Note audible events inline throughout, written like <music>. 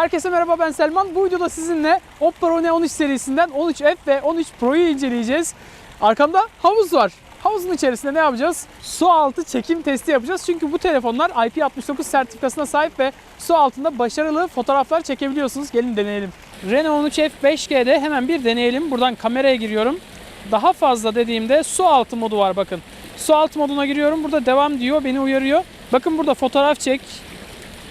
Herkese merhaba ben Selman. Bu videoda sizinle Oppo Reno 13 serisinden 13F ve 13 Pro'yu inceleyeceğiz. Arkamda havuz var. Havuzun içerisinde ne yapacağız? Su altı çekim testi yapacağız. Çünkü bu telefonlar IP69 sertifikasına sahip ve su altında başarılı fotoğraflar çekebiliyorsunuz. Gelin deneyelim. Reno 13F 5G'de hemen bir deneyelim. Buradan kameraya giriyorum. Daha fazla dediğimde su altı modu var bakın. Su altı moduna giriyorum. Burada devam diyor. Beni uyarıyor. Bakın burada fotoğraf çek,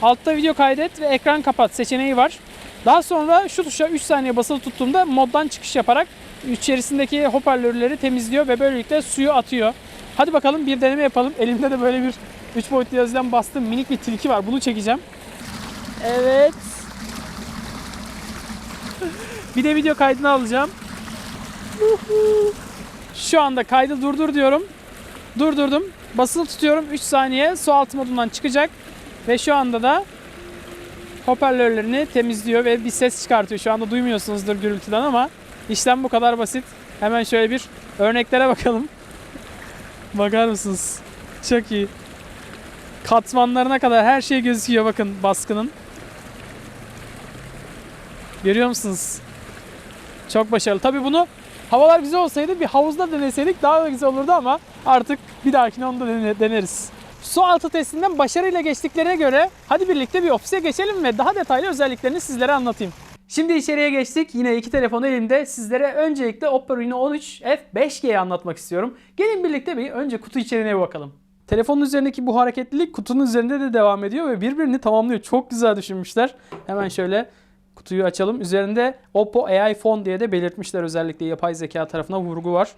Altta video kaydet ve ekran kapat seçeneği var. Daha sonra şu tuşa 3 saniye basılı tuttuğumda moddan çıkış yaparak içerisindeki hoparlörleri temizliyor ve böylelikle suyu atıyor. Hadi bakalım bir deneme yapalım. Elimde de böyle bir 3 boyutlu yazıdan bastığım minik bir tilki var. Bunu çekeceğim. Evet. <laughs> Bir de video kaydını alacağım. Şu anda kaydı durdur diyorum. Durdurdum. Basılı tutuyorum 3 saniye. Su altı modundan çıkacak. Ve şu anda da hoparlörlerini temizliyor ve bir ses çıkartıyor. Şu anda duymuyorsunuzdur gürültüden ama işlem bu kadar basit. Hemen şöyle bir örneklere bakalım. <laughs> Bakar mısınız? Çok iyi. Katmanlarına kadar her şey gözüküyor bakın baskının. Görüyor musunuz? Çok başarılı. Tabii bunu havalar güzel olsaydı bir havuzda deneseydik daha da güzel olurdu ama artık bir dahakine onu da dene- deneriz. Su altı testinden başarıyla geçtiklerine göre hadi birlikte bir ofise geçelim ve daha detaylı özelliklerini sizlere anlatayım. Şimdi içeriye geçtik. Yine iki telefon elimde. Sizlere öncelikle Oppo Reno 13 F 5G'yi anlatmak istiyorum. Gelin birlikte bir önce kutu içeriğine bir bakalım. Telefonun üzerindeki bu hareketlilik kutunun üzerinde de devam ediyor ve birbirini tamamlıyor. Çok güzel düşünmüşler. Hemen şöyle kutuyu açalım. Üzerinde Oppo AI Phone diye de belirtmişler özellikle yapay zeka tarafına vurgu var.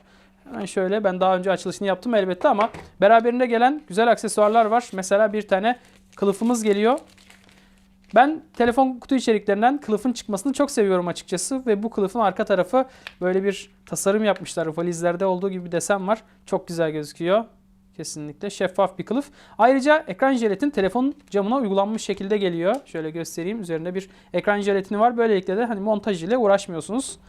Hemen şöyle ben daha önce açılışını yaptım elbette ama beraberinde gelen güzel aksesuarlar var. Mesela bir tane kılıfımız geliyor. Ben telefon kutu içeriklerinden kılıfın çıkmasını çok seviyorum açıkçası ve bu kılıfın arka tarafı böyle bir tasarım yapmışlar. Valizlerde olduğu gibi bir desen var. Çok güzel gözüküyor. Kesinlikle şeffaf bir kılıf. Ayrıca ekran jelatin telefonun camına uygulanmış şekilde geliyor. Şöyle göstereyim. Üzerinde bir ekran jelatini var. Böylelikle de hani montaj ile uğraşmıyorsunuz.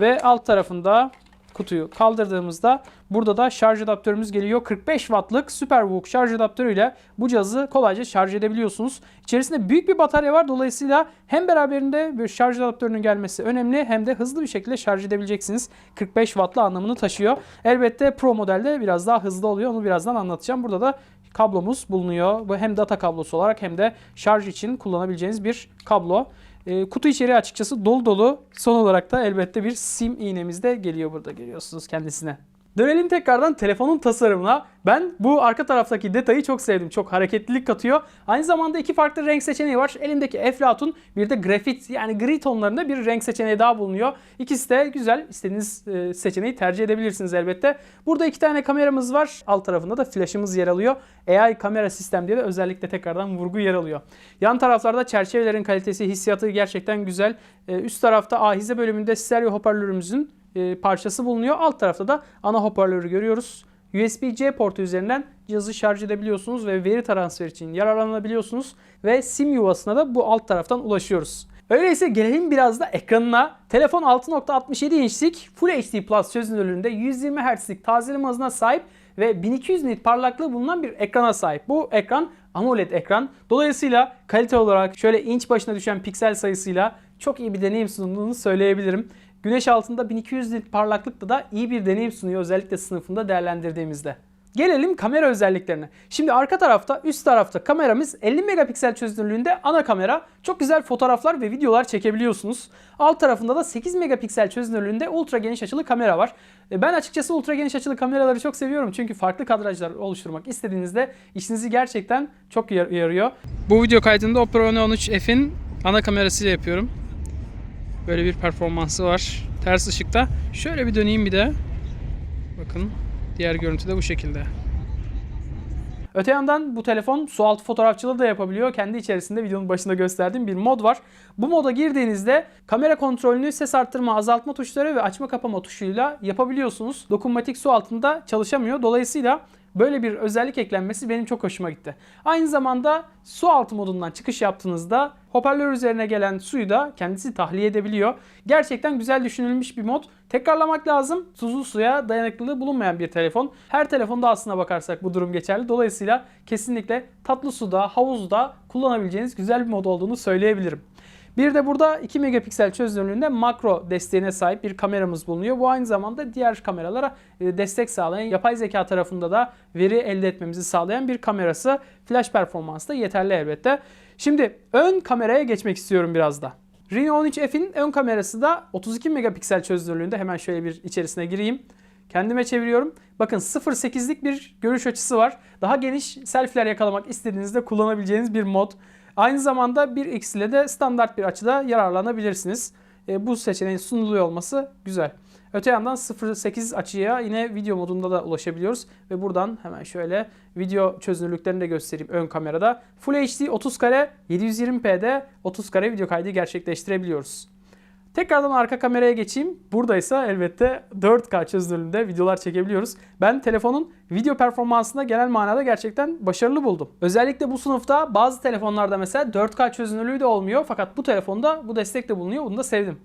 Ve alt tarafında kutuyu kaldırdığımızda burada da şarj adaptörümüz geliyor. 45 wattlık SuperVOOC şarj adaptörüyle bu cihazı kolayca şarj edebiliyorsunuz. İçerisinde büyük bir batarya var. Dolayısıyla hem beraberinde bir şarj adaptörünün gelmesi önemli hem de hızlı bir şekilde şarj edebileceksiniz. 45 wattlı anlamını taşıyor. Elbette Pro modelde biraz daha hızlı oluyor. Onu birazdan anlatacağım. Burada da kablomuz bulunuyor. Bu hem data kablosu olarak hem de şarj için kullanabileceğiniz bir kablo. E, kutu içeriği açıkçası dolu dolu. Son olarak da elbette bir sim iğnemiz de geliyor burada görüyorsunuz kendisine. Dönelim tekrardan telefonun tasarımına. Ben bu arka taraftaki detayı çok sevdim. Çok hareketlilik katıyor. Aynı zamanda iki farklı renk seçeneği var. Elimdeki Eflatun bir de grafit yani gri tonlarında bir renk seçeneği daha bulunuyor. İkisi de güzel. İstediğiniz e, seçeneği tercih edebilirsiniz elbette. Burada iki tane kameramız var. Alt tarafında da flaşımız yer alıyor. AI kamera sistem diye de özellikle tekrardan vurgu yer alıyor. Yan taraflarda çerçevelerin kalitesi, hissiyatı gerçekten güzel. E, Üst tarafta ahize bölümünde stereo hoparlörümüzün parçası bulunuyor. Alt tarafta da ana hoparlörü görüyoruz. USB-C portu üzerinden cihazı şarj edebiliyorsunuz ve veri transfer için yararlanabiliyorsunuz ve sim yuvasına da bu alt taraftan ulaşıyoruz. Öyleyse gelelim biraz da ekranına. Telefon 6.67 inçlik Full HD Plus çözünürlüğünde 120 Hz'lik tazeleme hızına sahip ve 1200 nit parlaklığı bulunan bir ekrana sahip. Bu ekran AMOLED ekran. Dolayısıyla kalite olarak şöyle inç başına düşen piksel sayısıyla çok iyi bir deneyim sunduğunu söyleyebilirim. Güneş altında 1200 nit parlaklıkta da iyi bir deneyim sunuyor özellikle sınıfında değerlendirdiğimizde. Gelelim kamera özelliklerine. Şimdi arka tarafta, üst tarafta kameramız 50 megapiksel çözünürlüğünde ana kamera. Çok güzel fotoğraflar ve videolar çekebiliyorsunuz. Alt tarafında da 8 megapiksel çözünürlüğünde ultra geniş açılı kamera var. E, Ben açıkçası ultra geniş açılı kameraları çok seviyorum. Çünkü farklı kadrajlar oluşturmak istediğinizde işinizi gerçekten çok yar- yarıyor. Bu video kaydında Oppo Reno 13 F'in ana kamerasıyla yapıyorum. Böyle bir performansı var. Ters ışıkta. Şöyle bir döneyim bir de. Bakın diğer görüntü de bu şekilde. Öte yandan bu telefon su altı fotoğrafçılığı da yapabiliyor. Kendi içerisinde videonun başında gösterdiğim bir mod var. Bu moda girdiğinizde kamera kontrolünü ses arttırma, azaltma tuşları ve açma kapama tuşuyla yapabiliyorsunuz. Dokunmatik su altında çalışamıyor. Dolayısıyla Böyle bir özellik eklenmesi benim çok hoşuma gitti. Aynı zamanda su altı modundan çıkış yaptığınızda hoparlör üzerine gelen suyu da kendisi tahliye edebiliyor. Gerçekten güzel düşünülmüş bir mod. Tekrarlamak lazım. Tuzlu suya dayanıklılığı bulunmayan bir telefon. Her telefonda aslına bakarsak bu durum geçerli. Dolayısıyla kesinlikle tatlı suda, havuzda kullanabileceğiniz güzel bir mod olduğunu söyleyebilirim. Bir de burada 2 megapiksel çözünürlüğünde makro desteğine sahip bir kameramız bulunuyor. Bu aynı zamanda diğer kameralara e, destek sağlayan, yapay zeka tarafında da veri elde etmemizi sağlayan bir kamerası. Flash performansı da yeterli elbette. Şimdi ön kameraya geçmek istiyorum biraz da. Reno 13F'in ön kamerası da 32 megapiksel çözünürlüğünde. Hemen şöyle bir içerisine gireyim. Kendime çeviriyorum. Bakın 0.8'lik bir görüş açısı var. Daha geniş selfie'ler yakalamak istediğinizde kullanabileceğiniz bir mod. Aynı zamanda 1x ile de standart bir açıda yararlanabilirsiniz. E, bu seçeneğin sunuluyor olması güzel. Öte yandan 0.8 açıya yine video modunda da ulaşabiliyoruz. Ve buradan hemen şöyle video çözünürlüklerini de göstereyim ön kamerada. Full HD 30 kare 720p'de 30 kare video kaydı gerçekleştirebiliyoruz. Tekrardan arka kameraya geçeyim. Buradaysa elbette 4K çözünürlüğünde videolar çekebiliyoruz. Ben telefonun video performansında genel manada gerçekten başarılı buldum. Özellikle bu sınıfta bazı telefonlarda mesela 4K çözünürlüğü de olmuyor. Fakat bu telefonda bu destek de bulunuyor. Bunu da sevdim.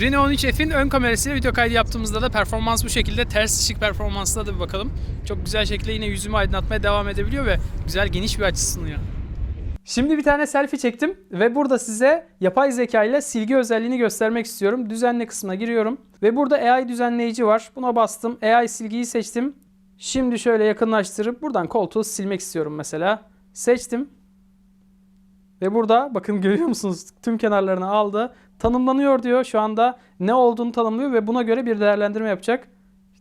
Reno 13F'in ön kamerasıyla video kaydı yaptığımızda da performans bu şekilde. Ters ışık performansına da bir bakalım. Çok güzel şekilde yine yüzümü aydınlatmaya devam edebiliyor ve güzel geniş bir açı sunuyor. Şimdi bir tane selfie çektim ve burada size yapay zeka ile silgi özelliğini göstermek istiyorum. Düzenle kısmına giriyorum ve burada AI düzenleyici var. Buna bastım. AI silgiyi seçtim. Şimdi şöyle yakınlaştırıp buradan koltuğu silmek istiyorum mesela. Seçtim. Ve burada bakın görüyor musunuz tüm kenarlarını aldı. Tanımlanıyor diyor. Şu anda ne olduğunu tanımlıyor ve buna göre bir değerlendirme yapacak.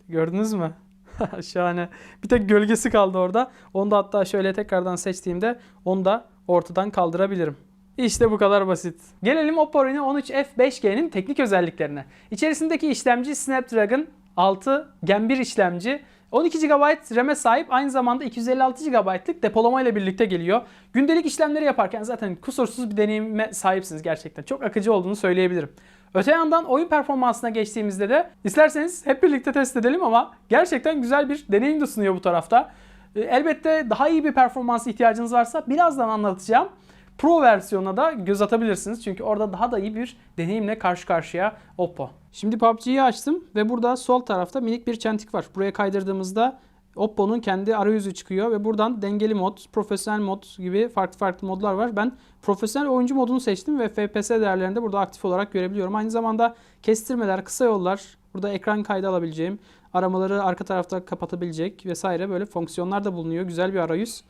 Gördünüz mü? <laughs> Şahane. Bir tek gölgesi kaldı orada. Onu da hatta şöyle tekrardan seçtiğimde onu da ortadan kaldırabilirim. İşte bu kadar basit. Gelelim Oppo Reno 13F 5G'nin teknik özelliklerine. İçerisindeki işlemci Snapdragon 6 Gen 1 işlemci. 12 GB RAM'e sahip aynı zamanda 256 GB'lık depolama ile birlikte geliyor. Gündelik işlemleri yaparken zaten kusursuz bir deneyime sahipsiniz gerçekten. Çok akıcı olduğunu söyleyebilirim. Öte yandan oyun performansına geçtiğimizde de isterseniz hep birlikte test edelim ama gerçekten güzel bir deneyim de sunuyor bu tarafta. E, Elbette daha iyi bir performans ihtiyacınız varsa birazdan anlatacağım. Pro versiyonuna da göz atabilirsiniz. Çünkü orada daha da iyi bir deneyimle karşı karşıya Oppo. Şimdi PUBG'yi açtım ve burada sol tarafta minik bir çentik var. Buraya kaydırdığımızda Oppo'nun kendi arayüzü çıkıyor ve buradan dengeli mod, profesyonel mod gibi farklı farklı modlar var. Ben profesyonel oyuncu modunu seçtim ve FPS değerlerini de burada aktif olarak görebiliyorum. Aynı zamanda kestirmeler, kısa yollar, burada ekran kaydı alabileceğim, aramaları arka tarafta kapatabilecek vesaire böyle fonksiyonlar da bulunuyor. Güzel bir arayüz.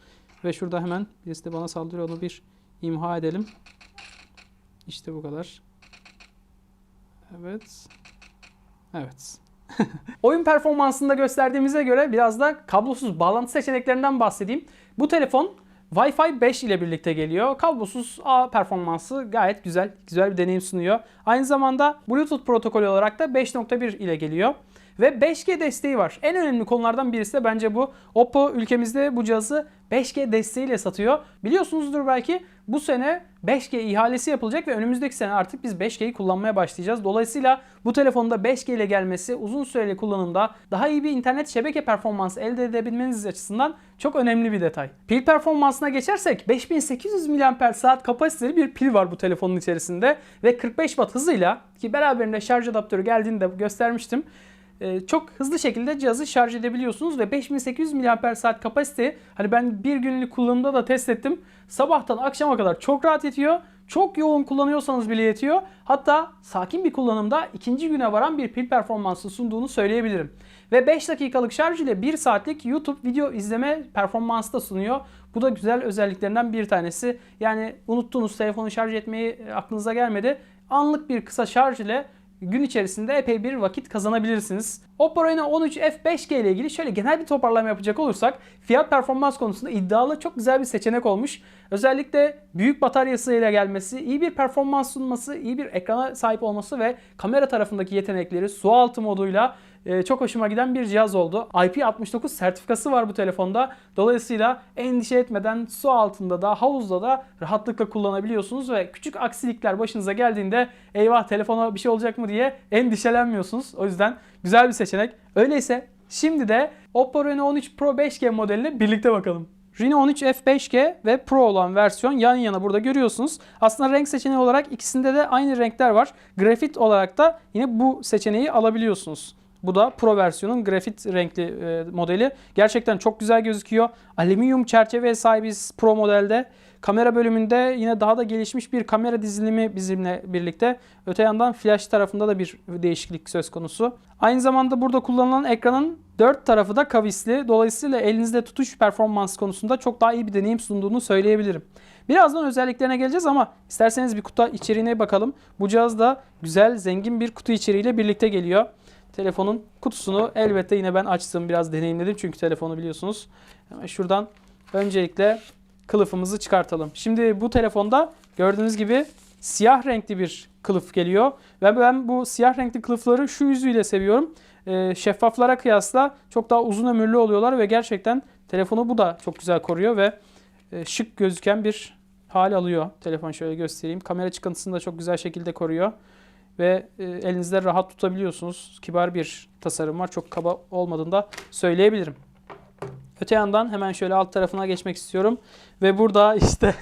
Ve şurada hemen birisi de bana saldırıyor onu bir imha edelim. İşte bu kadar. Evet. Evet. <laughs> Oyun performansında gösterdiğimize göre biraz da kablosuz bağlantı seçeneklerinden bahsedeyim. Bu telefon Wi-Fi 5 ile birlikte geliyor. Kablosuz ağ performansı gayet güzel. Güzel bir deneyim sunuyor. Aynı zamanda Bluetooth protokolü olarak da 5.1 ile geliyor. Ve 5G desteği var. En önemli konulardan birisi de bence bu. Oppo ülkemizde bu cihazı 5G desteğiyle satıyor. Biliyorsunuzdur belki bu sene 5G ihalesi yapılacak ve önümüzdeki sene artık biz 5G'yi kullanmaya başlayacağız. Dolayısıyla bu telefonda 5G ile gelmesi uzun süreli kullanımda daha iyi bir internet şebeke performansı elde edebilmeniz açısından çok önemli bir detay. Pil performansına geçersek 5800 mAh kapasiteli bir pil var bu telefonun içerisinde ve 45 Watt hızıyla ki beraberinde şarj adaptörü geldiğini de göstermiştim. Ee, çok hızlı şekilde cihazı şarj edebiliyorsunuz ve 5800 mAh kapasite hani ben bir günlük kullanımda da test ettim. Sabahtan akşama kadar çok rahat yetiyor. Çok yoğun kullanıyorsanız bile yetiyor. Hatta sakin bir kullanımda ikinci güne varan bir pil performansı sunduğunu söyleyebilirim. Ve 5 dakikalık şarj ile 1 saatlik YouTube video izleme performansı da sunuyor. Bu da güzel özelliklerinden bir tanesi. Yani unuttuğunuz telefonu şarj etmeyi e, aklınıza gelmedi. Anlık bir kısa şarj ile gün içerisinde epey bir vakit kazanabilirsiniz. Oppo Reno 13 F5G ile ilgili şöyle genel bir toparlama yapacak olursak fiyat performans konusunda iddialı çok güzel bir seçenek olmuş. Özellikle büyük bataryası ile gelmesi, iyi bir performans sunması, iyi bir ekrana sahip olması ve kamera tarafındaki yetenekleri su altı moduyla e, çok hoşuma giden bir cihaz oldu. IP69 sertifikası var bu telefonda. Dolayısıyla endişe etmeden su altında da havuzda da rahatlıkla kullanabiliyorsunuz ve küçük aksilikler başınıza geldiğinde eyvah telefona bir şey olacak mı diye endişelenmiyorsunuz. O yüzden güzel bir seçenek. Öyleyse şimdi de Oppo Reno 13 Pro 5G modeline birlikte bakalım. Reno 13 F5G ve Pro olan versiyon yan yana burada görüyorsunuz. Aslında renk seçeneği olarak ikisinde de aynı renkler var. Grafit olarak da yine bu seçeneği alabiliyorsunuz. Bu da Pro versiyonun grafit renkli e, modeli. Gerçekten çok güzel gözüküyor. Alüminyum çerçeveye sahibiz Pro modelde. Kamera bölümünde yine daha da gelişmiş bir kamera dizilimi bizimle birlikte. Öte yandan flash tarafında da bir değişiklik söz konusu. Aynı zamanda burada kullanılan ekranın dört tarafı da kavisli. Dolayısıyla elinizde tutuş performans konusunda çok daha iyi bir deneyim sunduğunu söyleyebilirim. Birazdan özelliklerine geleceğiz ama isterseniz bir kutu içeriğine bakalım. Bu cihaz da güzel, zengin bir kutu içeriğiyle birlikte geliyor. Telefonun kutusunu elbette yine ben açtım, biraz deneyimledim çünkü telefonu biliyorsunuz. Şuradan öncelikle kılıfımızı çıkartalım. Şimdi bu telefonda gördüğünüz gibi siyah renkli bir kılıf geliyor. Ve ben bu siyah renkli kılıfları şu yüzüyle seviyorum. Ee, şeffaflara kıyasla çok daha uzun ömürlü oluyorlar ve gerçekten telefonu bu da çok güzel koruyor ve e, şık gözüken bir hal alıyor. Telefon şöyle göstereyim. Kamera çıkıntısını da çok güzel şekilde koruyor. Ve e, elinizde rahat tutabiliyorsunuz. Kibar bir tasarım var. Çok kaba olmadığını da söyleyebilirim. Öte yandan hemen şöyle alt tarafına geçmek istiyorum. Ve burada <laughs> işte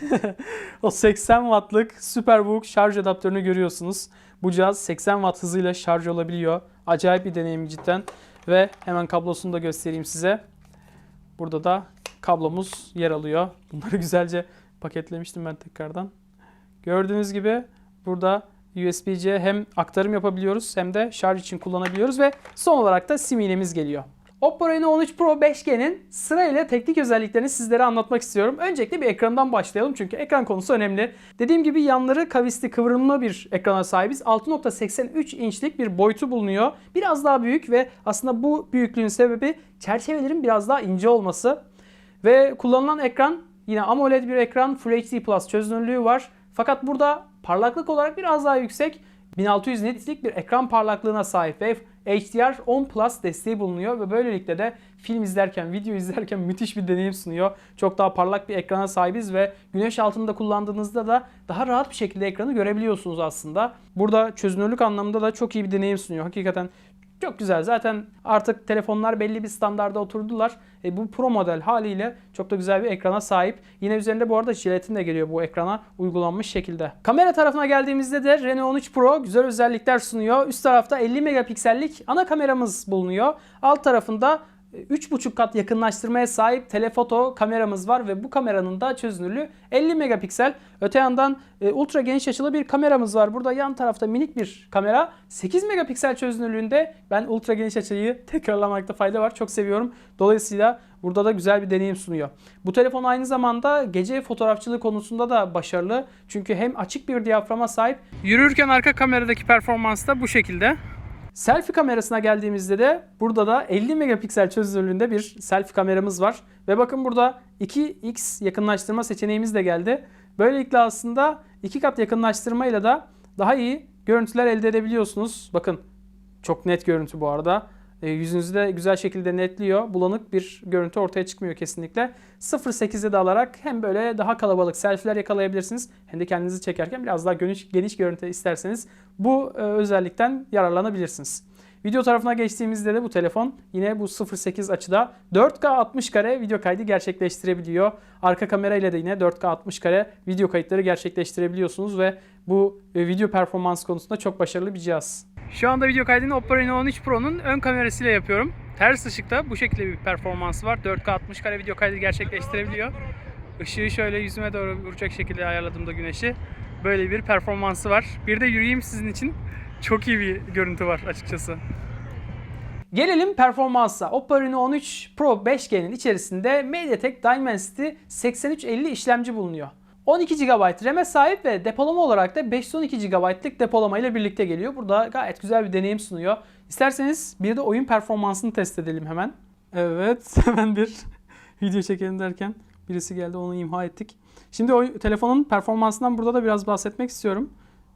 o 80 wattlık Superbook şarj adaptörünü görüyorsunuz. Bu cihaz 80 watt hızıyla şarj olabiliyor. Acayip bir deneyim cidden. Ve hemen kablosunu da göstereyim size. Burada da kablomuz yer alıyor. Bunları <laughs> güzelce paketlemiştim ben tekrardan. Gördüğünüz gibi burada USB-C hem aktarım yapabiliyoruz hem de şarj için kullanabiliyoruz ve son olarak da sim iğnemiz geliyor. Oppo Reno 13 Pro 5G'nin sırayla teknik özelliklerini sizlere anlatmak istiyorum. Öncelikle bir ekrandan başlayalım çünkü ekran konusu önemli. Dediğim gibi yanları kavisli kıvrımlı bir ekrana sahibiz. 6.83 inçlik bir boyutu bulunuyor. Biraz daha büyük ve aslında bu büyüklüğün sebebi çerçevelerin biraz daha ince olması. Ve kullanılan ekran yine AMOLED bir ekran Full HD Plus çözünürlüğü var. Fakat burada parlaklık olarak biraz daha yüksek 1600 nitlik bir ekran parlaklığına sahip ve HDR 10 Plus desteği bulunuyor ve böylelikle de film izlerken, video izlerken <laughs> müthiş bir deneyim sunuyor. Çok daha parlak bir ekrana sahibiz ve güneş altında kullandığınızda da daha rahat bir şekilde ekranı görebiliyorsunuz aslında. Burada çözünürlük anlamında da çok iyi bir deneyim sunuyor. Hakikaten çok güzel. Zaten artık telefonlar belli bir standarda oturdular. E, bu Pro model haliyle çok da güzel bir ekrana sahip. Yine üzerinde bu arada jelatin de geliyor bu ekrana uygulanmış şekilde. Kamera tarafına geldiğimizde de Reno 13 Pro güzel özellikler sunuyor. Üst tarafta 50 megapiksellik ana kameramız bulunuyor. Alt tarafında 3,5 kat yakınlaştırmaya sahip telefoto kameramız var ve bu kameranın da çözünürlüğü 50 megapiksel. Öte yandan e, ultra geniş açılı bir kameramız var. Burada yan tarafta minik bir kamera 8 megapiksel çözünürlüğünde. Ben ultra geniş açıyı tekrarlamakta fayda var. Çok seviyorum. Dolayısıyla burada da güzel bir deneyim sunuyor. Bu telefon aynı zamanda gece fotoğrafçılığı konusunda da başarılı. Çünkü hem açık bir diyaframa sahip. Yürürken arka kameradaki performans da bu şekilde. Selfie kamerasına geldiğimizde de burada da 50 megapiksel çözünürlüğünde bir selfie kameramız var. Ve bakın burada 2x yakınlaştırma seçeneğimiz de geldi. Böylelikle aslında iki kat yakınlaştırmayla da daha iyi görüntüler elde edebiliyorsunuz. Bakın çok net görüntü bu arada. E, yüzünüzü de güzel şekilde netliyor. Bulanık bir görüntü ortaya çıkmıyor kesinlikle. 0.8'e de alarak hem böyle daha kalabalık selfie'ler yakalayabilirsiniz hem de kendinizi çekerken biraz daha geniş, geniş görüntü isterseniz bu e, özellikten yararlanabilirsiniz. Video tarafına geçtiğimizde de bu telefon yine bu 0.8 açıda 4K 60 kare video kaydı gerçekleştirebiliyor. Arka kamerayla da yine 4K 60 kare video kayıtları gerçekleştirebiliyorsunuz ve bu e, video performans konusunda çok başarılı bir cihaz. Şu anda video kaydını Oppo Reno 13 Pro'nun ön kamerasıyla yapıyorum. Ters ışıkta bu şekilde bir performansı var. 4K 60 kare video kaydı gerçekleştirebiliyor. Işığı şöyle yüzüme doğru vuracak şekilde ayarladığımda güneşi. Böyle bir performansı var. Bir de yürüyeyim sizin için. Çok iyi bir görüntü var açıkçası. Gelelim performansa. Oppo Reno 13 Pro 5G'nin içerisinde MediaTek Dimensity 8350 işlemci bulunuyor. 12 GB RAM'e sahip ve depolama olarak da 512 GB'lık depolama ile birlikte geliyor. Burada gayet güzel bir deneyim sunuyor. İsterseniz bir de oyun performansını test edelim hemen. Evet <laughs> hemen bir video çekelim derken birisi geldi onu imha ettik. Şimdi o telefonun performansından burada da biraz bahsetmek istiyorum.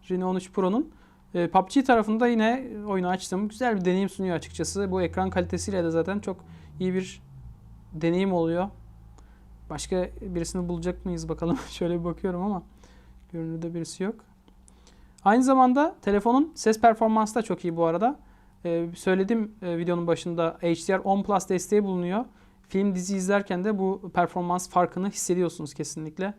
Reno 13 Pro'nun. E, PUBG tarafında yine oyunu açtım. Güzel bir deneyim sunuyor açıkçası. Bu ekran kalitesiyle de zaten çok iyi bir deneyim oluyor. Başka birisini bulacak mıyız bakalım. <laughs> Şöyle bir bakıyorum ama görünürde birisi yok. Aynı zamanda telefonun ses performansı da çok iyi bu arada. Ee, söyledim e, videonun başında HDR 10 Plus desteği bulunuyor. Film dizi izlerken de bu performans farkını hissediyorsunuz kesinlikle.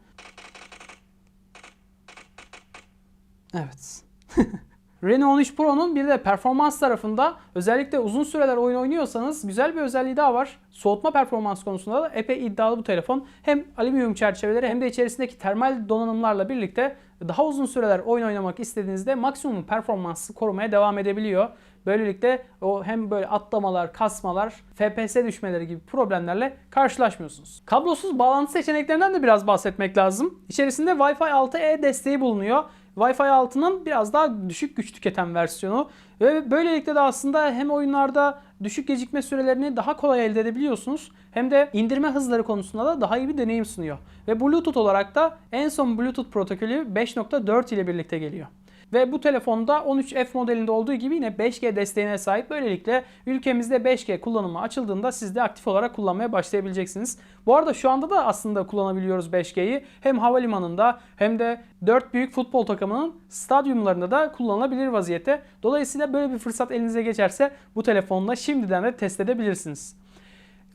Evet. <laughs> Reno 13 Pro'nun bir de performans tarafında özellikle uzun süreler oyun oynuyorsanız güzel bir özelliği daha var. Soğutma performans konusunda da epey iddialı bu telefon. Hem alüminyum çerçeveleri hem de içerisindeki termal donanımlarla birlikte daha uzun süreler oyun oynamak istediğinizde maksimum performansı korumaya devam edebiliyor. Böylelikle o hem böyle atlamalar, kasmalar, FPS düşmeleri gibi problemlerle karşılaşmıyorsunuz. Kablosuz bağlantı seçeneklerinden de biraz bahsetmek lazım. İçerisinde Wi-Fi 6E desteği bulunuyor. Wi-Fi 6'nın biraz daha düşük güç tüketen versiyonu ve böylelikle de aslında hem oyunlarda düşük gecikme sürelerini daha kolay elde edebiliyorsunuz hem de indirme hızları konusunda da daha iyi bir deneyim sunuyor. Ve Bluetooth olarak da en son Bluetooth protokolü 5.4 ile birlikte geliyor. Ve bu telefonda 13F modelinde olduğu gibi yine 5G desteğine sahip. Böylelikle ülkemizde 5G kullanımı açıldığında siz de aktif olarak kullanmaya başlayabileceksiniz. Bu arada şu anda da aslında kullanabiliyoruz 5G'yi. Hem havalimanında hem de 4 büyük futbol takımının stadyumlarında da kullanılabilir vaziyette. Dolayısıyla böyle bir fırsat elinize geçerse bu telefonla şimdiden de test edebilirsiniz.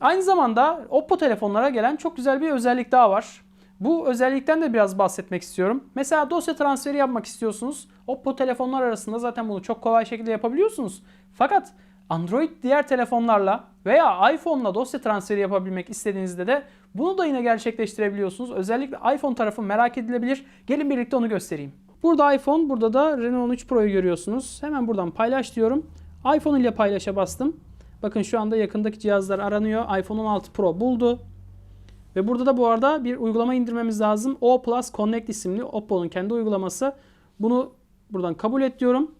Aynı zamanda Oppo telefonlara gelen çok güzel bir özellik daha var. Bu özellikten de biraz bahsetmek istiyorum. Mesela dosya transferi yapmak istiyorsunuz. Oppo telefonlar arasında zaten bunu çok kolay şekilde yapabiliyorsunuz. Fakat Android diğer telefonlarla veya iPhone'la dosya transferi yapabilmek istediğinizde de bunu da yine gerçekleştirebiliyorsunuz. Özellikle iPhone tarafı merak edilebilir. Gelin birlikte onu göstereyim. Burada iPhone, burada da Reno 13 Pro'yu görüyorsunuz. Hemen buradan paylaş diyorum. iPhone ile paylaşa bastım. Bakın şu anda yakındaki cihazlar aranıyor. iPhone 16 Pro buldu. Ve burada da bu arada bir uygulama indirmemiz lazım. O Plus Connect isimli Oppo'nun kendi uygulaması. Bunu buradan kabul et diyorum.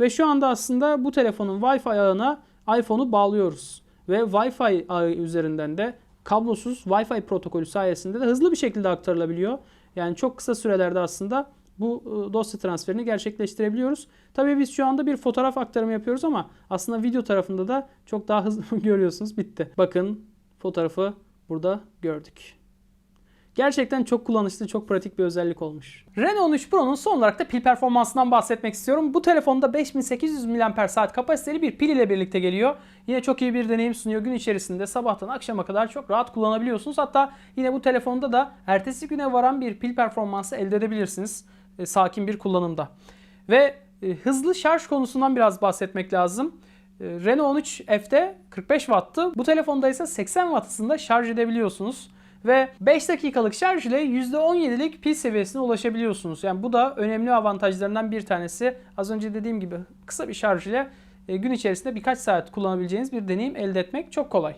Ve şu anda aslında bu telefonun Wi-Fi ağına iPhone'u bağlıyoruz. Ve Wi-Fi ağı üzerinden de kablosuz Wi-Fi protokolü sayesinde de hızlı bir şekilde aktarılabiliyor. Yani çok kısa sürelerde aslında bu e, dosya transferini gerçekleştirebiliyoruz. Tabii biz şu anda bir fotoğraf aktarımı yapıyoruz ama aslında video tarafında da çok daha hızlı <laughs> görüyorsunuz. Bitti. Bakın fotoğrafı burada gördük. Gerçekten çok kullanışlı, çok pratik bir özellik olmuş. Reno 13 Pro'nun son olarak da pil performansından bahsetmek istiyorum. Bu telefonda 5800 mAh kapasiteli bir pil ile birlikte geliyor. Yine çok iyi bir deneyim sunuyor. Gün içerisinde sabahtan akşama kadar çok rahat kullanabiliyorsunuz. Hatta yine bu telefonda da ertesi güne varan bir pil performansı elde edebilirsiniz. E, sakin bir kullanımda. Ve e, hızlı şarj konusundan biraz bahsetmek lazım. E, Reno 13 F'de 45 Watt'tı. Bu telefonda ise 80 Watt hızında şarj edebiliyorsunuz. Ve 5 dakikalık şarj ile %17'lik pil seviyesine ulaşabiliyorsunuz. Yani bu da önemli avantajlarından bir tanesi. Az önce dediğim gibi kısa bir şarj ile e, gün içerisinde birkaç saat kullanabileceğiniz bir deneyim elde etmek çok kolay.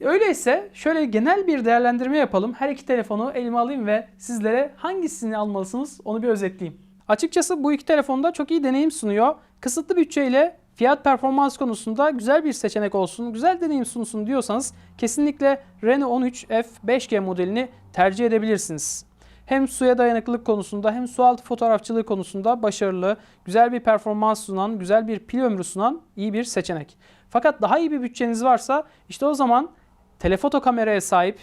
Öyleyse şöyle genel bir değerlendirme yapalım. Her iki telefonu elime alayım ve sizlere hangisini almalısınız onu bir özetleyeyim. Açıkçası bu iki telefonda çok iyi deneyim sunuyor. Kısıtlı bütçeyle fiyat performans konusunda güzel bir seçenek olsun, güzel deneyim sunsun diyorsanız kesinlikle Reno 13 F 5G modelini tercih edebilirsiniz. Hem suya dayanıklılık konusunda hem su altı fotoğrafçılığı konusunda başarılı, güzel bir performans sunan, güzel bir pil ömrü sunan iyi bir seçenek. Fakat daha iyi bir bütçeniz varsa işte o zaman telefoto kameraya sahip,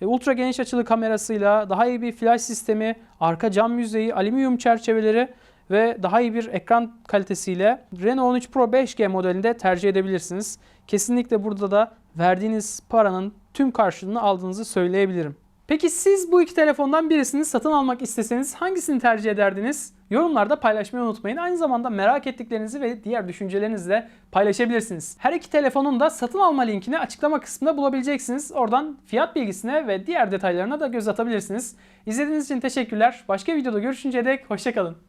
e, ultra geniş açılı kamerasıyla daha iyi bir flash sistemi, arka cam yüzeyi, alüminyum çerçeveleri ve daha iyi bir ekran kalitesiyle Reno 13 Pro 5G modelinde tercih edebilirsiniz. Kesinlikle burada da verdiğiniz paranın tüm karşılığını aldığınızı söyleyebilirim. Peki siz bu iki telefondan birisini satın almak isteseniz hangisini tercih ederdiniz? Yorumlarda paylaşmayı unutmayın. Aynı zamanda merak ettiklerinizi ve diğer düşüncelerinizi de paylaşabilirsiniz. Her iki telefonun da satın alma linkini açıklama kısmında bulabileceksiniz. Oradan fiyat bilgisine ve diğer detaylarına da göz atabilirsiniz. İzlediğiniz için teşekkürler. Başka videoda görüşünceye dek hoşçakalın.